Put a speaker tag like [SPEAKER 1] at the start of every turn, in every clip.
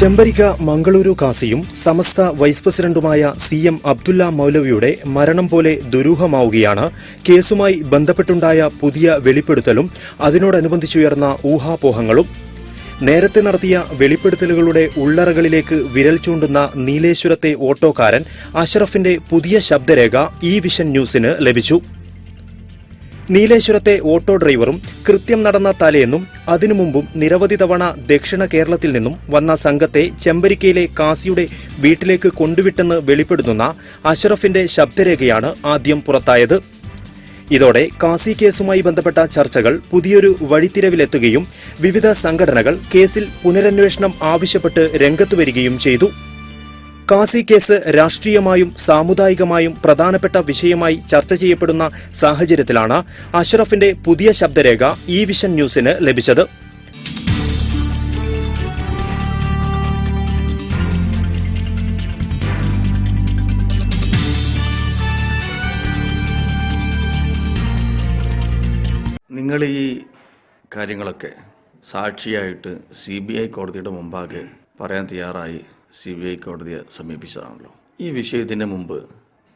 [SPEAKER 1] ചെമ്പരിക്ക മംഗളൂരു കാസിയും സമസ്ത വൈസ് പ്രസിഡന്റുമായ C M Abdulla മൌലവിയുടെ മരണം പോലെ ദുരൂഹമാവുകയാണ്. കേസുമായി ബന്ധപ്പെട്ടുണ്ടായ പുതിയ വെളിപ്പെടുത്തലും അതിനോടനുബന്ധിച്ചുയർന്ന ഊഹാപോഹങ്ങളും. നേരത്തെ നടത്തിയ വെളിപ്പെടുത്തലുകളുടെ ഉള്ളറകളിലേക്ക് വിരൽ ചൂണ്ടുന്ന നീലേശ്വരത്തെ ഓട്ടോക്കാരൻ അഷറഫിന്റെ പുതിയ ശബ്ദരേഖ ഈ വിഷൻ ന്യൂസിന് ലഭിച്ചു. നീലേശ്വരത്തെ ഓട്ടോ ഡ്രൈവറും കൃത്യം നടന്ന തലേന്നും അതിനു മുമ്പും നിരവധി തവണ ദക്ഷിണ കേരളത്തിൽ നിന്നും വന്ന സംഘത്തെ ചെമ്പരിക്കയിലെ കാസിയുടെ വീട്ടിലേക്ക് കൊണ്ടുവിട്ടെന്ന് വെളിപ്പെടുത്തുന്ന അഷറഫിന്റെ ശബ്ദരേഖയാണ് ആദ്യം പുറത്തായത്. ഇതോടെ കാസി കേസുമായി ബന്ധപ്പെട്ട ചർച്ചകൾ പുതിയൊരു വഴിത്തിരവിലെത്തുകയും വിവിധ സംഘടനകൾ കേസിൽ പുനരന്വേഷണം ആവശ്യപ്പെട്ട് രംഗത്ത് വരികയും ചെയ്തു. കാസി കേസ് രാഷ്ട്രീയമായും സാമുദായികമായും പ്രധാനപ്പെട്ട വിഷയമായി ചർച്ച ചെയ്യപ്പെടുന്ന സാഹചര്യത്തിലാണ് അഷ്റഫിന്റെ പുതിയ ശബ്ദരേഖ ഈ വിഷൻ ന്യൂസിന് ലഭിച്ചത്.
[SPEAKER 2] നിങ്ങൾ ഈ കാര്യങ്ങളൊക്കെ സാക്ഷിയായിട്ട് സി ബി ഐ കോടതിയുടെ മുമ്പാകെ പറയാൻ തയ്യാറായി. സി ബി ഐ കോടതിയെ സമീപിച്ചതാണല്ലോ. ഈ വിഷയത്തിന് മുമ്പ്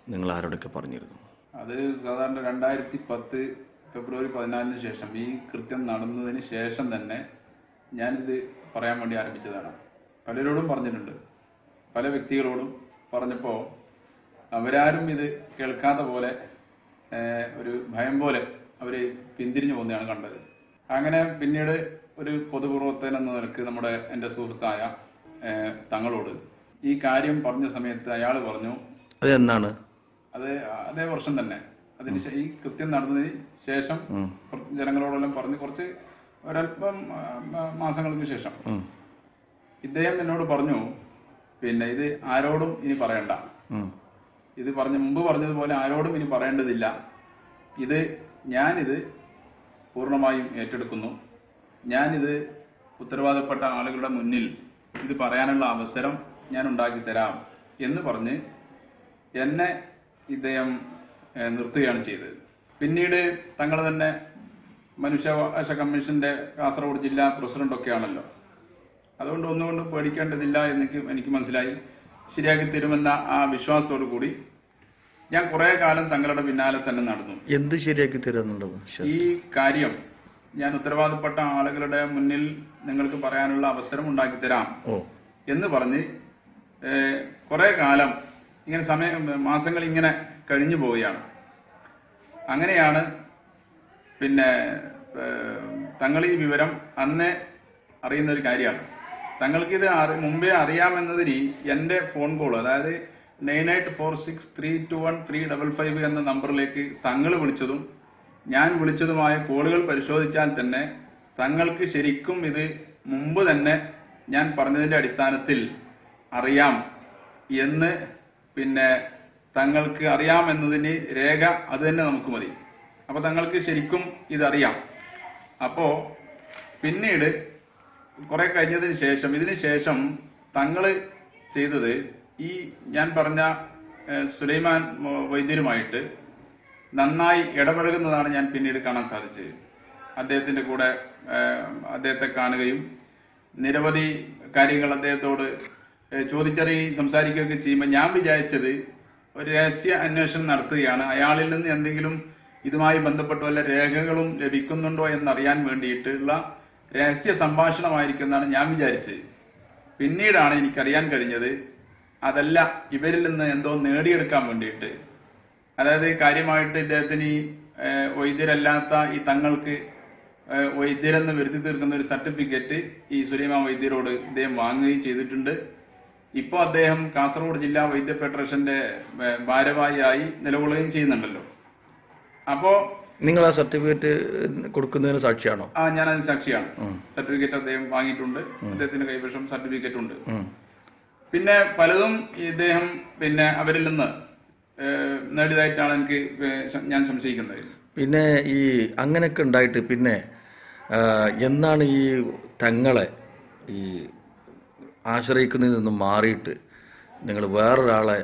[SPEAKER 2] നിങ്ങൾ ആരോടൊക്കെ പറഞ്ഞിരുന്നു?
[SPEAKER 3] അത് സാധാരണ രണ്ടായിരത്തി പത്ത് ഫെബ്രുവരി പതിനാലിന് ശേഷം ഈ കൃത്യം നടന്നതിന് ശേഷം തന്നെ ഞാനിത് പറയാൻ വേണ്ടി ആരംഭിച്ചതാണ്. പലരോടും പറഞ്ഞിട്ടുണ്ട്. പല വ്യക്തികളോടും പറഞ്ഞപ്പോൾ അവരാരും ഇത് കേൾക്കാത്ത പോലെ ഒരു ഭയം പോലെ അവർ പിന്തിരിഞ്ഞു പോകുന്നതാണ് കണ്ടത്. അങ്ങനെ പിന്നീട് ഒരു പൊതുപ്രവർത്തകൻ എന്ന നിലയ്ക്ക് നമ്മുടെ എന്റെ സുഹൃത്തായ തങ്ങളോട്. ഈ കാര്യം പറഞ്ഞ സമയത്ത് അയാൾ പറഞ്ഞു
[SPEAKER 2] അത് എന്നാണ്?
[SPEAKER 3] അത് അതേ വർഷം തന്നെ. അതിന് ഈ കൃത്യം നടന്നതിന് ശേഷം ജനങ്ങളോടെല്ലാം പറഞ്ഞ് കുറച്ച് ഒരല്പം മാസങ്ങൾക്ക് ശേഷം. ഇദ്ദേഹം എന്നോട് പറഞ്ഞു പിന്നെ ഇത് ആരോടും ഇനി പറയണ്ട. ഇത് പറഞ്ഞ മുമ്പ് പറഞ്ഞതുപോലെ ആരോടും ഇനി പറയേണ്ടതില്ല. ഇത് ഞാനിത് പൂർണമായും ഏറ്റെടുക്കുന്നു. ഞാനിത് ഉത്തരവാദപ്പെട്ട ആളുകളുടെ മുന്നിൽ ഇത് പറയാനുള്ള അവസരം ഞാൻ ഉണ്ടാക്കി തരാം എന്ന് പറഞ്ഞ് എന്നെ ഇദ്ദേഹം നിർത്തുകയാണ് ചെയ്തത്. പിന്നീട് തങ്ങൾ തന്നെ മനുഷ്യാവകാശ കമ്മീഷന്റെ കാസർഗോഡ് ജില്ലാ പ്രസിഡന്റ് ഒക്കെയാണല്ലോ. അതുകൊണ്ട് ഒന്നുകൊണ്ടും പേടിക്കേണ്ടതില്ല എന്ന് എനിക്ക് മനസ്സിലായി. ശരിയാക്കി തരുമെന്ന ആ വിശ്വാസത്തോടു കൂടി ഞാൻ കുറെ കാലം തങ്ങളുടെ പിന്നാലെ തന്നെ നടന്നു.
[SPEAKER 2] എന്ത് ശരിയാക്കി തരുന്നുണ്ടോ
[SPEAKER 3] ഈ കാര്യം ഞാൻ ഉത്തരവാദപ്പെട്ട ആളുകളുടെ മുന്നിൽ നിങ്ങൾക്ക് പറയാനുള്ള അവസരം ഉണ്ടാക്കി തരാം എന്ന് പറഞ്ഞ് കുറെ കാലം ഇങ്ങനെ സമയം മാസങ്ങൾ ഇങ്ങനെ കഴിഞ്ഞു പോവുകയാണ്. അങ്ങനെയാണ് പിന്നെ തങ്ങൾ ഈ വിവരം അന്നേ അറിയുന്ന ഒരു കാര്യമാണ് തങ്ങൾക്കിത് അറി- മുമ്പേ അറിയാമെന്നതിന് എന്റെ ഫോൺ കോൾ അതായത് nine eight four six three two one three double five എന്ന നമ്പറിലേക്ക് തങ്ങൾ വിളിച്ചതും ഞാൻ വിളിച്ചതുമായ കോളുകൾ പരിശോധിച്ചാൽ തന്നെ തങ്ങൾക്ക് ശരിക്കും ഇത് മുമ്പ് തന്നെ ഞാൻ പറഞ്ഞതിന്റെ അടിസ്ഥാനത്തിൽ അറിയാം എന്ന് പിന്നെ തങ്ങൾക്ക് അറിയാമെന്നതിന് രേഖ അത് തന്നെ നമുക്ക് മതി. അപ്പോൾ തങ്ങൾക്ക് ശരിക്കും ഇതറിയാം. അപ്പോൾ പിന്നീട് കുറെ കഴിഞ്ഞതിന് ശേഷം ഇതിന് ശേഷം തങ്ങൾ ചെയ്തത് ഈ ഞാൻ പറഞ്ഞ സുലൈമാൻ വൈദ്യരുമായിട്ട് നന്നായി ഇടപഴകുന്നതാണ് ഞാൻ പിന്നീട് കാണാൻ സാധിച്ചത്. അദ്ദേഹത്തിന്റെ കൂടെ അദ്ദേഹത്തെ കാണുകയും നിരവധി കാര്യങ്ങൾ അദ്ദേഹത്തോട് ചോദിച്ചറിയുകയും സംസാരിക്കുകയൊക്കെ ചെയ്യുമ്പോൾ ഞാൻ വിചാരിച്ചത് ഒരു രഹസ്യ അന്വേഷണം നടത്തുകയാണ്. അയാളിൽ നിന്ന് എന്തെങ്കിലും ഇതുമായി ബന്ധപ്പെട്ട വല്ല രേഖകളും ലഭിക്കുന്നുണ്ടോ എന്നറിയാൻ വേണ്ടിയിട്ടുള്ള രഹസ്യ സംഭാഷണമായിരിക്കുമെന്നാണ് ഞാൻ വിചാരിച്ചത്. പിന്നീടാണ് എനിക്കറിയാൻ കഴിഞ്ഞത് അതല്ല ഇവരിൽ നിന്ന് എന്തോ നേടിയെടുക്കാൻ വേണ്ടിയിട്ട്. അതായത് കാര്യമായിട്ട് ഇദ്ദേഹത്തിന് ഈ വൈദ്യരല്ലാത്ത ഈ തങ്ങൾക്ക് വൈദ്യരെന്ന് വരുത്തി തീർക്കുന്ന ഒരു സർട്ടിഫിക്കറ്റ് ഈ സുലൈമാൻ വൈദ്യരോട് ഇദ്ദേഹം വാങ്ങുകയും ചെയ്തിട്ടുണ്ട്. ഇപ്പോൾ അദ്ദേഹം കാസർഗോഡ് ജില്ലാ വൈദ്യ ഫെഡറേഷന്റെ ഭാരവാഹിയായി നിലകൊള്ളുകയും ചെയ്യുന്നുണ്ടല്ലോ. അപ്പോ
[SPEAKER 2] നിങ്ങൾ ആ സർട്ടിഫിക്കറ്റ് കൊടുക്കുന്നതിന് സാക്ഷിയാണോ?
[SPEAKER 3] ആ ഞാൻ അതിന് സാക്ഷിയാണ് സർട്ടിഫിക്കറ്റ് അദ്ദേഹം വാങ്ങിയിട്ടുണ്ട്. അദ്ദേഹത്തിന്റെ കൈവശം സർട്ടിഫിക്കറ്റ് ഉണ്ട് പിന്നെ പലതും ഇദ്ദേഹം പിന്നെ അവരിൽ നിന്ന് നേടിയതായിട്ടാണ് എനിക്ക് ഞാൻ സംശയിക്കുന്നത്.
[SPEAKER 2] പിന്നെ ഈ അങ്ങനെയൊക്കെ ഉണ്ടായിട്ട് പിന്നെ എന്നാണ് ഈ തങ്ങളെ ഈ ആശ്രയിക്കുന്നതിൽ നിന്നും മാറിയിട്ട് നിങ്ങൾ വേറൊരാളെ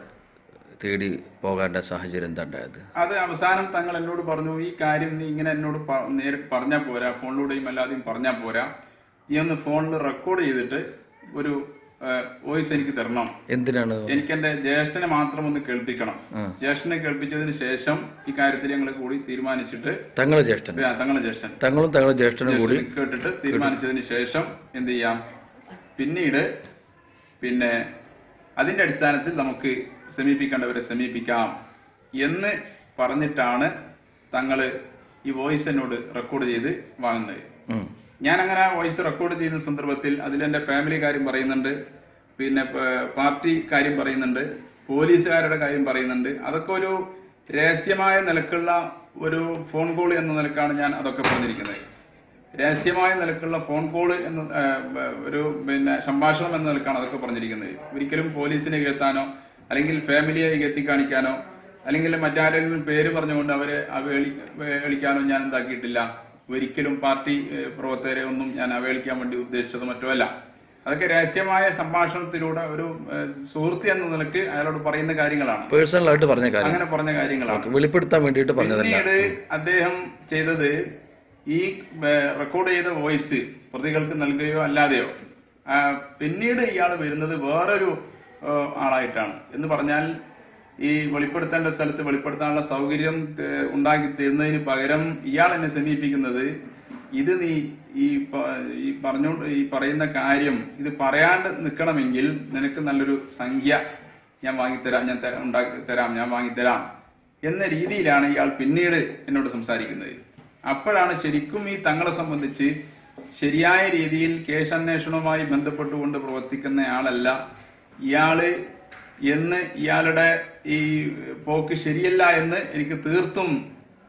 [SPEAKER 2] തേടി പോകേണ്ട സാഹചര്യം എന്താ ഉണ്ടായത്
[SPEAKER 3] അത് അവസാനം തങ്ങൾ എന്നോട് പറഞ്ഞു ഈ കാര്യം നീ ഇങ്ങനെ എന്നോട് നേരിട്ട് പറഞ്ഞാൽ പോരാ ഫോണിലൂടെയും അല്ലാതെയും പറഞ്ഞാൽ പോരാ. ഈ ഒന്ന് ഫോണിൽ റെക്കോർഡ് ചെയ്തിട്ട് ഒരു വോയിസ് എനിക്ക് തരണം.
[SPEAKER 2] എന്തിനാണ്?
[SPEAKER 3] എനിക്ക് എന്റെ ജ്യേഷ്ഠനെ മാത്രം ഒന്ന് കേൾപ്പിക്കണം. ജ്യേഷ്ഠനെ കേൾപ്പിച്ചതിന് ശേഷം ഈ കാര്യത്തിൽ ഞങ്ങൾ കൂടി തീരുമാനിച്ചിട്ട്
[SPEAKER 2] തങ്ങളെ ജ്യേഷ്ഠൻ.
[SPEAKER 3] തങ്ങളെ ജ്യേഷ്ഠൻ.
[SPEAKER 2] തങ്ങളും തങ്ങളെ ജ്യേഷ്ഠനും കൂടി
[SPEAKER 3] കേട്ടിട്ട് തീരുമാനിച്ചതിന് ശേഷം എന്ത് ചെയ്യാം? പിന്നീട് പിന്നെ അതിന്റെ അടിസ്ഥാനത്തിൽ നമുക്ക് സമീപിക്കേണ്ടവരെ സമീപിക്കാം എന്ന് പറഞ്ഞിട്ടാണ് തങ്ങൾ ഈ വോയിസ് എന്നോട് റെക്കോർഡ് ചെയ്ത് വാങ്ങുന്നത്. ഞാൻ അങ്ങനെ വോയിസ് റെക്കോർഡ് ചെയ്യുന്ന സന്ദർഭത്തിൽ അതിൽ എന്റെ ഫാമിലി കാര്യം പറയുന്നുണ്ട്. പിന്നെ പാർട്ടി കാര്യം പറയുന്നുണ്ട്. പോലീസുകാരുടെ കാര്യം പറയുന്നുണ്ട്. അതൊക്കെ ഒരു രഹസ്യമായ നിലക്കുള്ള ഒരു ഫോൺ കോൾ എന്ന നിലക്കാണ് ഞാൻ അതൊക്കെ പറഞ്ഞിരിക്കുന്നത്. രഹസ്യമായ നിലക്കുള്ള ഫോൺ കോൾ എന്ന ഒരു പിന്നെ സംഭാഷണം എന്ന നിലക്കാണ് അതൊക്കെ പറഞ്ഞിരിക്കുന്നത്. ഒരിക്കലും പോലീസിനെ ഇകഴ്ത്താനോ അല്ലെങ്കിൽ ഫാമിലിയെ ഇകഴ്ത്തി കാണിക്കാനോ അല്ലെങ്കിൽ മറ്റാരെങ്കിലും പേര് പറഞ്ഞുകൊണ്ട് അവരെ അവഹേളിക്കാനോ ഞാൻ എന്താക്കിയിട്ടില്ല ഒരിക്കലും പാർട്ടി പ്രവർത്തകരെ ഒന്നും ഞാൻ അവഹേളിക്കാൻ വേണ്ടി ഉദ്ദേശിച്ചത് മറ്റുമല്ല അതൊക്കെ രഹസ്യമായ സംഭാഷണത്തിലൂടെ ഒരു സുഹൃത്ത് എന്ന നിലയ്ക്ക് അയാളോട് പറയുന്ന കാര്യങ്ങളാണ്.
[SPEAKER 2] പേഴ്സണലായിട്ട് പറഞ്ഞ കാര്യം.
[SPEAKER 3] അങ്ങനെ പറഞ്ഞ കാര്യങ്ങളാണ്.
[SPEAKER 2] വെളിപ്പെടുത്താൻ വേണ്ടിയിട്ട് പറഞ്ഞതല്ല.
[SPEAKER 3] പിന്നീട് അദ്ദേഹം ചെയ്തത് ഈ റെക്കോർഡ് ചെയ്ത വോയിസ് പ്രതികൾക്ക് നൽകുകയോ അല്ലാതെയോ പിന്നീട് ഇയാൾ വരുന്നത് വേറൊരു ആളായിട്ടാണ്. എന്ന് പറഞ്ഞാൽ ഈ വെളിപ്പെടുത്തേണ്ട സ്ഥലത്ത് വെളിപ്പെടുത്താനുള്ള സൗകര്യം ഉണ്ടാക്കി തരുന്നതിന് പകരം ഇയാൾ എന്നെ സമീപിക്കുന്നത്. ഇത് നീ ഈ ഈ പറഞ്ഞോണ്ട് ഈ പറയുന്ന കാര്യം ഇത് പറയാണ്ട് നിൽക്കണമെങ്കിൽ നിനക്ക് നല്ലൊരു സംഖ്യ ഞാൻ വാങ്ങിത്തരാം ഞാൻ ഉണ്ടാക്കി തരാം ഞാൻ വാങ്ങിത്തരാം എന്ന രീതിയിലാണ് ഇയാൾ പിന്നീട് എന്നോട് സംസാരിക്കുന്നത്. അപ്പോഴാണ് ശരിക്കും ഈ തങ്ങളെ സംബന്ധിച്ച് ശരിയായ രീതിയിൽ കേസന്വേഷണവുമായി ബന്ധപ്പെട്ടുകൊണ്ട് പ്രവർത്തിക്കുന്ന ആളല്ല. ഇയാൾ എന്ന് ഇയാളുടെ ഈ പോക്ക് ശരിയല്ല എന്ന് എനിക്ക് തീർത്തും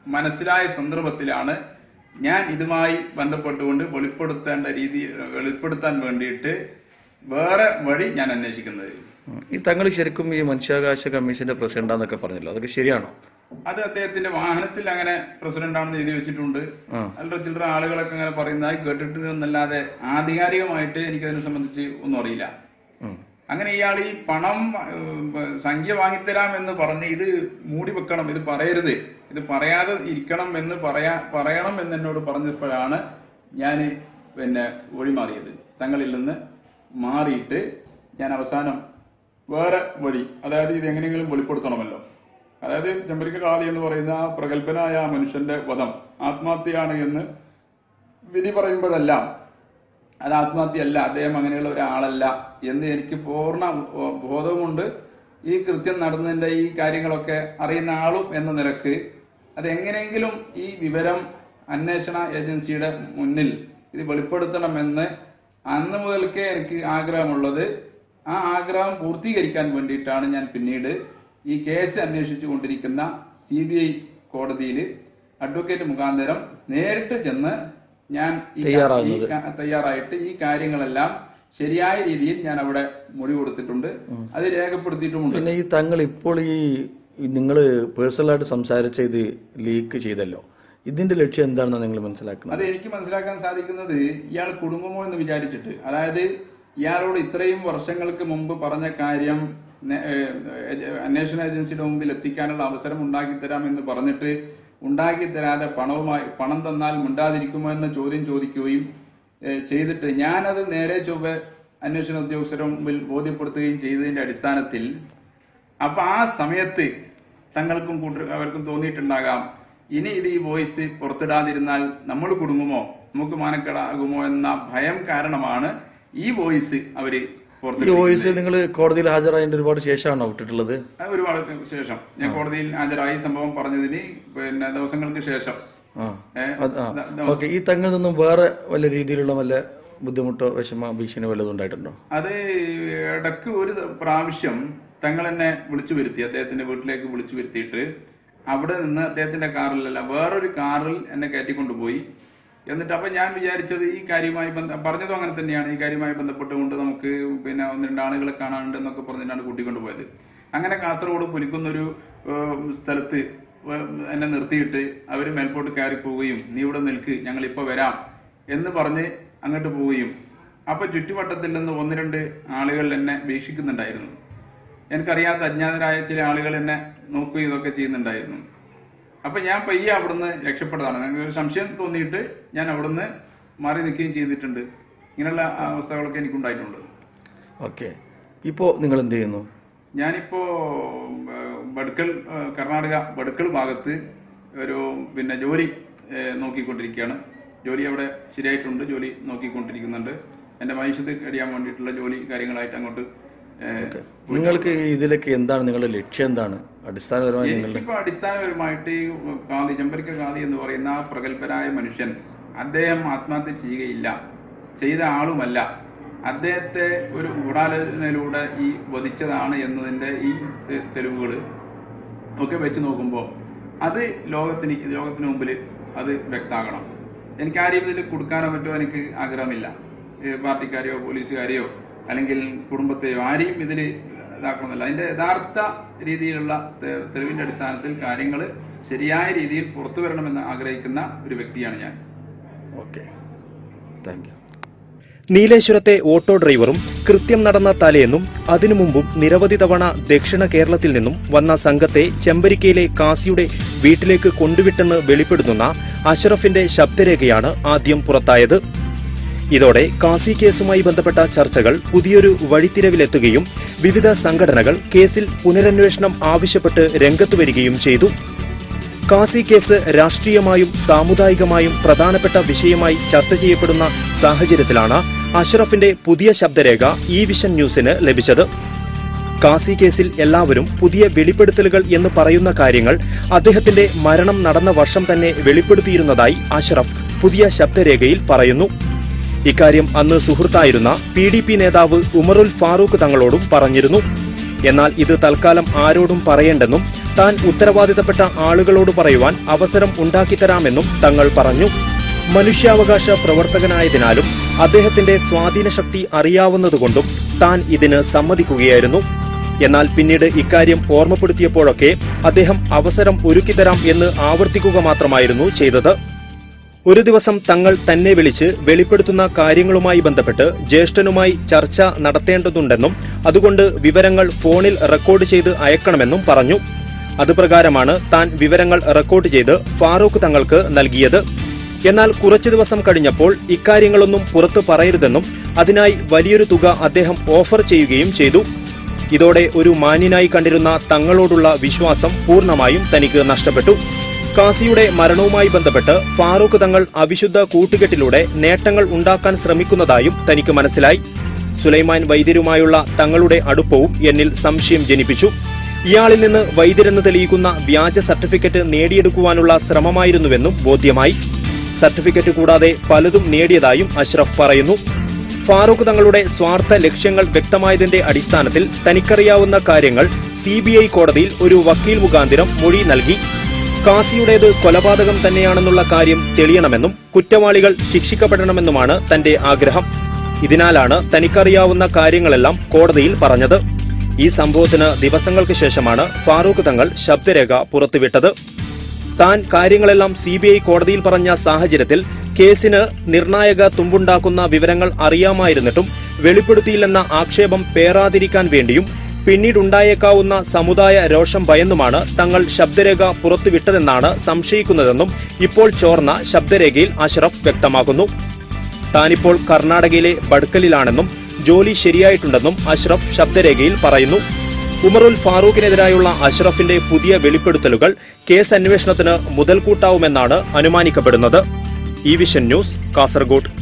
[SPEAKER 3] മനസ്സിലായ സന്ദർഭത്തിലാണ് ഞാൻ ഇതുമായി ബന്ധപ്പെട്ടുകൊണ്ട് വെളിപ്പെടുത്തേണ്ട രീതി വെളിപ്പെടുത്താൻ വേണ്ടിയിട്ട് വേറെ വഴി ഞാൻ അന്വേഷിക്കുന്നത്.
[SPEAKER 2] ഈ തങ്ങൾ ശരിക്കും ഈ മനുഷ്യാവകാശ കമ്മീഷന്റെ പ്രസിഡന്റാന്നൊക്കെ പറഞ്ഞല്ലോ. അതൊക്കെ ശരിയാണോ?
[SPEAKER 3] അത് അദ്ദേഹത്തിന്റെ വാഹനത്തിൽ അങ്ങനെ പ്രസിഡന്റാണെന്ന് എഴുതി വെച്ചിട്ടുണ്ട്.
[SPEAKER 2] അല്ലെ
[SPEAKER 3] അല്ലറ ചില്ലറ ആളുകളൊക്കെ അങ്ങനെ പറയുന്നതായി കേട്ടിട്ടുണ്ടെന്നല്ലാതെ ആധികാരികമായിട്ട് എനിക്കതിനെ സംബന്ധിച്ച് ഒന്നും അറിയില്ല. അങ്ങനെ ഇയാൾ ഈ പണം സംഖ്യ വാങ്ങിത്തരാം എന്ന് പറഞ്ഞ് ഇത് മൂടി വെക്കണം ഇത് പറയരുത്. ഇത് പറയാതെ ഇരിക്കണം എന്ന് പറയാ പറയണം എന്ന് എന്നോട് പറഞ്ഞപ്പോഴാണ് ഞാൻ പിന്നെ ഒഴിമാറിയത്. തങ്ങളിൽ നിന്ന് മാറിയിട്ട് ഞാൻ അവസാനം വേറെ വഴി അതായത് ഇത് എങ്ങനെയെങ്കിലും വെളിപ്പെടുത്തണമല്ലോ. അതായത് ചെമ്പരിക്ക കാളി എന്ന് പറയുന്ന ആ പ്രഗത്ഭനായ മനുഷ്യന്റെ വധം ആത്മഹത്യയാണ് എന്ന് വിധി പറയുമ്പോഴെല്ലാം അത് ആത്മഹത്യയല്ല അദ്ദേഹം അങ്ങനെയുള്ള ഒരാളല്ല എന്ന് എനിക്ക് പൂർണ ബോധവുമുണ്ട്. ഈ കൃത്യം നടന്നതിന്റെ ഈ കാര്യങ്ങളൊക്കെ അറിയുന്ന ആളും എന്ന നിലയ്ക്ക് അതെങ്ങനെയെങ്കിലും ഈ വിവരം അന്വേഷണ ഏജൻസിയുടെ മുന്നിൽ ഇത് വെളിപ്പെടുത്തണമെന്ന് അന്ന് മുതൽക്കേ എനിക്ക് ആഗ്രഹമുള്ളത്. ആ ആഗ്രഹം പൂർത്തീകരിക്കാൻ വേണ്ടിയിട്ടാണ് ഞാൻ പിന്നീട് ഈ കേസ് അന്വേഷിച്ചു കൊണ്ടിരിക്കുന്ന സി കോടതിയിൽ അഡ്വക്കേറ്റ് മുഖാന്തരം നേരിട്ട് ചെന്ന് ഞാൻ
[SPEAKER 2] തയ്യാറാകുന്നത്.
[SPEAKER 3] തയ്യാറായിട്ട് ഈ കാര്യങ്ങളെല്ലാം ശരിയായ രീതിയിൽ ഞാൻ അവിടെ മൊഴി കൊടുത്തിട്ടുണ്ട്. അത് രേഖപ്പെടുത്തിയിട്ടുമുണ്ട്.
[SPEAKER 2] പിന്നെ ഈ തങ്ങൾ ഇപ്പോൾ ഈ നിങ്ങൾ പേഴ്സണലായിട്ട് സംസാരിച്ച ഇത് ലീക്ക് ചെയ്തല്ലോ. ഇതിന്റെ ലക്ഷ്യം എന്താണെന്ന് നിങ്ങൾ മനസ്സിലാക്കണം?
[SPEAKER 3] അത് എനിക്ക് മനസ്സിലാക്കാൻ സാധിക്കുന്നത് ഇയാൾ കുടുംബമോ എന്ന് വിചാരിച്ചിട്ട്. അതായത് ഇയാളോട് ഇത്രയും വർഷങ്ങൾക്ക് മുമ്പ് പറഞ്ഞ കാര്യം അന്വേഷണ ഏജൻസിയുടെ മുമ്പിൽ എത്തിക്കാനുള്ള അവസരം ഉണ്ടാക്കി തരാം എന്ന് പറഞ്ഞിട്ട് ഉണ്ടാക്കി തരാതെ പണവുമായി പണം തന്നാൽ മിണ്ടാതിരിക്കുമോ എന്ന ചോദ്യം ചോദിക്കുകയും ചെയ്തിട്ട് ഞാനത് നേരെ ചൊവ്വെ അന്വേഷണ ഉദ്യോഗസ്ഥരുടെ മുമ്പിൽ ബോധ്യപ്പെടുത്തുകയും ചെയ്തതിന്റെ അടിസ്ഥാനത്തിൽ അപ്പൊ ആ സമയത്ത് തങ്ങൾക്കും കൂട്ടർ അവർക്കും തോന്നിയിട്ടുണ്ടാകാം ഇനി ഇത് ഈ വോയിസ് പുറത്തിടാതിരുന്നാൽ നമ്മൾ കുടുങ്ങുമോ നമുക്ക് മാനക്കേടാകുമോ എന്ന ഭയം കാരണമാണ് ഈ വോയിസ് അവർ
[SPEAKER 2] ഈ വോയിസ് നിങ്ങൾ കോടതിയിൽ ഹാജരായതിന്റെ ഒരുപാട് ശേഷമാണോ വിട്ടിട്ടുള്ളത്?
[SPEAKER 3] ഒരുപാട് ശേഷം. ഞാൻ കോടതിയിൽ ഹാജരായി സംഭവം പറഞ്ഞതിന് പിന്നെ ദിവസങ്ങൾക്ക് ശേഷം.
[SPEAKER 2] ഓക്കെ ഈ തങ്ങളിൽ നിന്നും വേറെ വല്ല രീതിയിലുള്ള വല്ല ബുദ്ധിമുട്ടോ വിഷമ ഭീഷണി വല്ലതും ഉണ്ടായിട്ടുണ്ടോ?
[SPEAKER 3] അത് ഇടയ്ക്ക് ഒരു പ്രാവശ്യം തങ്ങൾ എന്നെ വിളിച്ചു വരുത്തി അദ്ദേഹത്തിന്റെ വീട്ടിലേക്ക് വിളിച്ചു വരുത്തിയിട്ട് അവിടെ നിന്ന് അദ്ദേഹത്തിന്റെ കാറിലല്ല വേറൊരു കാറിൽ എന്നെ കയറ്റിക്കൊണ്ടുപോയി. എന്നിട്ട് അപ്പൊ ഞാൻ വിചാരിച്ചത് ഈ കാര്യമായി ബന്ധ പറഞ്ഞതും അങ്ങനെ തന്നെയാണ്. ഈ കാര്യമായി ബന്ധപ്പെട്ടുകൊണ്ട് നമുക്ക് പിന്നെ ഒന്ന് രണ്ട് ആളുകളെ കാണാനുണ്ട് എന്നൊക്കെ പറഞ്ഞിട്ടാണ് കൂട്ടിക്കൊണ്ടുപോയത് അങ്ങനെ കാസർഗോഡ് പുലിക്കുന്നൊരു സ്ഥലത്ത് എന്നെ നിർത്തിയിട്ട് അവർ മേൽപോട്ട് കയറി പോവുകയും നീ ഇവിടെ നിൽക്ക് ഞങ്ങൾ ഇപ്പൊ വരാം എന്ന് പറഞ്ഞ് അങ്ങോട്ട് പോവുകയും അപ്പൊ ചുറ്റുവട്ടത്തിൽ നിന്ന് ഒന്ന് രണ്ട് ആളുകൾ എന്നെ വീക്ഷിക്കുന്നുണ്ടായിരുന്നു. എനിക്കറിയാത്ത അജ്ഞാതരായ ചില ആളുകൾ എന്നെ നോക്കുകയും ഇതൊക്കെ ചെയ്യുന്നുണ്ടായിരുന്നു. അപ്പൊ ഞാൻ പയ്യെ അവിടുന്ന് രക്ഷപ്പെട്ടതാണ്. ഒരു സംശയം തോന്നിയിട്ട് ഞാൻ അവിടുന്ന് മാറി നിൽക്കുകയും ചെയ്തിട്ടുണ്ട്. ഇങ്ങനെയുള്ള അവസ്ഥകളൊക്കെ എനിക്കുണ്ടായിട്ടുണ്ട്.
[SPEAKER 2] ഓക്കെ. ഇപ്പോൾ നിങ്ങൾ എന്ത് ചെയ്യുന്നു?
[SPEAKER 3] ഞാനിപ്പോ ബടുക്കൽ കർണാടക ബടുക്കൽ ഭാഗത്ത് ഒരു പിന്നെ ജോലി നോക്കിക്കൊണ്ടിരിക്കുകയാണ്. ജോലി അവിടെ ശരിയായിട്ടുണ്ട്. ജോലി നോക്കിക്കൊണ്ടിരിക്കുന്നുണ്ട്. എന്റെ മനുഷ്യത് കഴിയാൻ വേണ്ടിയിട്ടുള്ള ജോലി കാര്യങ്ങളായിട്ട് അങ്ങോട്ട്
[SPEAKER 2] നിങ്ങൾക്ക് ഇതിലൊക്കെ എന്താണ് നിങ്ങളുടെ ലക്ഷ്യം എന്താണ്? അടിസ്ഥാനപരമായി
[SPEAKER 3] എനിക്കിപ്പോ അടിസ്ഥാനപരമായിട്ട് ഈ കാതി ചെമ്പരിക്ക കാതി എന്ന് പറയുന്ന ആ പ്രഗത്ഭനായ മനുഷ്യൻ അദ്ദേഹം ആത്മഹത്യ ചെയ്യുകയില്ല. ചെയ്ത ആളുമല്ല. അദ്ദേഹത്തെ ഒരു ഗൂഢാലോചനയിലൂടെ ഈ വധിച്ചതാണ് എന്നതിന്റെ ഈ തെരുവുകൾ തെളിവുകൾ ഒക്കെ വെച്ച് നോക്കുമ്പോൾ അത് ലോകത്തിന് ലോകത്തിന് മുമ്പിൽ അത് വ്യക്തമാകണം. എനിക്ക് ആ രീതിയിൽ കൊടുക്കാനോ പറ്റുമോ എനിക്ക് ആഗ്രഹമില്ല. പാർട്ടിക്കാരെയോ പോലീസുകാരെയോ അല്ലെങ്കിൽ കുടുംബത്തെയോ ആരെയും ഇതിൽ ഇതാക്കണമെന്നില്ല അതിന്റെ യഥാർത്ഥ രീതിയിലുള്ള തെളിവിന്റെ അടിസ്ഥാനത്തിൽ കാര്യങ്ങൾ ശരിയായ രീതിയിൽ പുറത്തു വരണമെന്ന് ആഗ്രഹിക്കുന്ന ഒരു വ്യക്തിയാണ് ഞാൻ.
[SPEAKER 2] ഓക്കെ. താങ്ക് യു
[SPEAKER 1] നീലേശ്വരത്തെ ഓട്ടോ ഡ്രൈവറും കൃത്യം നടന്ന തലേന്നും അതിനു മുമ്പും നിരവധി തവണ ദക്ഷിണ കേരളത്തിൽ നിന്നും വന്ന സംഘത്തെ ചെമ്പരിക്കയിലെ കാസിയുടെ വീട്ടിലേക്ക് കൊണ്ടുവിട്ടെന്ന് വെളിപ്പെടുത്തുന്ന അഷറഫിന്റെ ശബ്ദരേഖയാണ് ആദ്യം പുറത്തായത്. ഇതോടെ കാസി കേസുമായി ബന്ധപ്പെട്ട ചർച്ചകൾ പുതിയൊരു വഴിത്തിരവിലെത്തുകയും വിവിധ സംഘടനകൾ കേസിൽ പുനരന്വേഷണം ആവശ്യപ്പെട്ട് രംഗത്തു വരികയും ചെയ്തു. കാസി കേസ് രാഷ്ട്രീയമായും സാമുദായികമായും പ്രധാനപ്പെട്ട വിഷയമായി ചർച്ച ചെയ്യപ്പെടുന്ന സാഹചര്യത്തിലാണ് അഷ്റഫിന്റെ പുതിയ ശബ്ദരേഖ ഈ വിഷൻ ന്യൂസിന് ലഭിച്ചത്. കാസി കേസിൽ എല്ലാവരും പുതിയ വെളിപ്പെടുത്തലുകൾ എന്ന് പറയുന്ന കാര്യങ്ങൾ അദ്ദേഹത്തിന്റെ മരണം നടന്ന വർഷം തന്നെ വെളിപ്പെടുത്തിയിരുന്നതായി അഷ്റഫ് പുതിയ ശബ്ദരേഖയിൽ പറയുന്നു. ഇക്കാര്യം അന്ന് സുഹൃത്തായിരുന്ന പി ഡി പി നേതാവ് ഉമറുൽ ഫാറൂഖ് തങ്ങളോടും പറഞ്ഞിരുന്നു. എന്നാൽ ഇത് തൽക്കാലം ആരോടും പറയേണ്ടെന്നും താൻ ഉത്തരവാദിത്തപ്പെട്ട ആളുകളോട് പറയുവാൻ അവസരം ഉണ്ടാക്കിത്തരാമെന്നും തങ്ങൾ പറഞ്ഞു. മനുഷ്യാവകാശ പ്രവർത്തകനായതിനാലും അദ്ദേഹത്തിന്റെ സ്വാധീനശക്തി അറിയാവുന്നതുകൊണ്ടും താൻ ഇതിന് സമ്മതിക്കുകയായിരുന്നു. എന്നാൽ പിന്നീട് ഇക്കാര്യം ഓർമ്മപ്പെടുത്തിയപ്പോഴൊക്കെ അദ്ദേഹം അവസരം ഒരുക്കിത്തരാം എന്ന് ആവർത്തിക്കുക മാത്രമായിരുന്നു ചെയ്തത്. ഒരു ദിവസം തങ്ങൾ തന്നെ വിളിച്ച് വെളിപ്പെടുത്തുന്ന കാര്യങ്ങളുമായി ബന്ധപ്പെട്ട് ജ്യേഷ്ഠനുമായി ചർച്ച നടത്തേണ്ടതുണ്ടെന്നും അതുകൊണ്ട് വിവരങ്ങൾ ഫോണിൽ റെക്കോർഡ് ചെയ്ത് അയക്കണമെന്നും പറഞ്ഞു. അതുപ്രകാരമാണ് താൻ വിവരങ്ങൾ റെക്കോർഡ് ചെയ്ത് ഫാറൂഖ് തങ്ങൾക്ക് നൽകിയത്. എന്നാൽ കുറച്ചു ദിവസം കഴിഞ്ഞപ്പോൾ ഇക്കാര്യങ്ങളൊന്നും പുറത്തു പറയരുതെന്നും അതിനായി വലിയൊരു തുക അദ്ദേഹം ഓഫർ ചെയ്യുകയും ചെയ്തു. ഇതോടെ ഒരു മാന്യനായി കണ്ടിരുന്ന തങ്ങളോടുള്ള വിശ്വാസം പൂർണമായും തനിക്ക് നഷ്ടപ്പെട്ടു. കാസിയുടെ മരണവുമായി ബന്ധപ്പെട്ട് ഫാറൂഖ് തങ്ങൾ അവിശുദ്ധ കൂട്ടുകെട്ടിലൂടെ നേട്ടങ്ങൾ ഉണ്ടാക്കാൻ ശ്രമിക്കുന്നതായും തനിക്ക് മനസ്സിലായി. സുലൈമാൻ വൈദ്യരുമായുള്ള തങ്ങളുടെ അടുപ്പവും എന്നിൽ സംശയം ജനിപ്പിച്ചു. ഇയാളിൽ നിന്ന് വൈദ്യരെന്ന് തെളിയിക്കുന്ന വ്യാജ സർട്ടിഫിക്കറ്റ് നേടിയെടുക്കുവാനുള്ള ശ്രമമായിരുന്നുവെന്നും ബോധ്യമായി. സർട്ടിഫിക്കറ്റ് കൂടാതെ പലതും നേടിയതായും അഷ്റഫ് പറയുന്നു. ഫാറൂഖ് തങ്ങളുടെ സ്വാർത്ഥ ലക്ഷ്യങ്ങൾ വ്യക്തമായതിന്റെ അടിസ്ഥാനത്തിൽ തനിക്കറിയാവുന്ന കാര്യങ്ങൾ സിബിഐ കോടതിയിൽ ഒരു വക്കീൽ മുഖാന്തിരം മൊഴി നൽകി. കാസിയുടേത് കൊലപാതകം തന്നെയാണെന്നുള്ള കാര്യം തെളിയണമെന്നും കുറ്റവാളികൾ ശിക്ഷിക്കപ്പെടണമെന്നുമാണ് തന്റെ ആഗ്രഹം. ഇതിനാലാണ് തനിക്കറിയാവുന്ന കാര്യങ്ങളെല്ലാം കോടതിയിൽ പറഞ്ഞത്. ഈ സംഭവത്തിന് ദിവസങ്ങൾക്ക് ശേഷമാണ് ഫാറൂഖ് തങ്ങൾ ശബ്ദരേഖ പുറത്തുവിട്ടത്. താൻ കാര്യങ്ങളെല്ലാം സിബിഐ കോടതിയിൽ പറഞ്ഞ സാഹചര്യത്തിൽ കേസിന് നിർണായക തുമ്പുണ്ടാക്കുന്ന വിവരങ്ങൾ അറിയാമായിരുന്നിട്ടും വെളിപ്പെടുത്തിയില്ലെന്ന ആക്ഷേപം പേറാതിരിക്കാൻ വേണ്ടിയും പിന്നീടുണ്ടായേക്കാവുന്ന സമുദായ രോഷം ഭയന്നുമാണ് തങ്ങൾ ശബ്ദരേഖ പുറത്തുവിട്ടതെന്നാണ് സംശയിക്കുന്നതെന്നും ഇപ്പോൾ ചോർന്ന ശബ്ദരേഖയിൽ അഷ്റഫ് വ്യക്തമാക്കുന്നു. താനിപ്പോൾ കർണാടകയിലെ ബഡ്കലിലാണെന്നും ജോലി ശരിയായിട്ടുണ്ടെന്നും അഷ്റഫ് ശബ്ദരേഖയിൽ പറയുന്നു. ഉമറുൽ ഫാറൂഖിനെതിരായുള്ള അഷ്റഫിന്റെ പുതിയ വെളിപ്പെടുത്തലുകൾ കേസ് അന്വേഷണത്തിന് മുതൽക്കൂട്ടാവുമെന്നാണ് അനുമാനിക്കപ്പെടുന്നത്. ഈ വിഷൻ ന്യൂസ് കാസർഗോഡ്.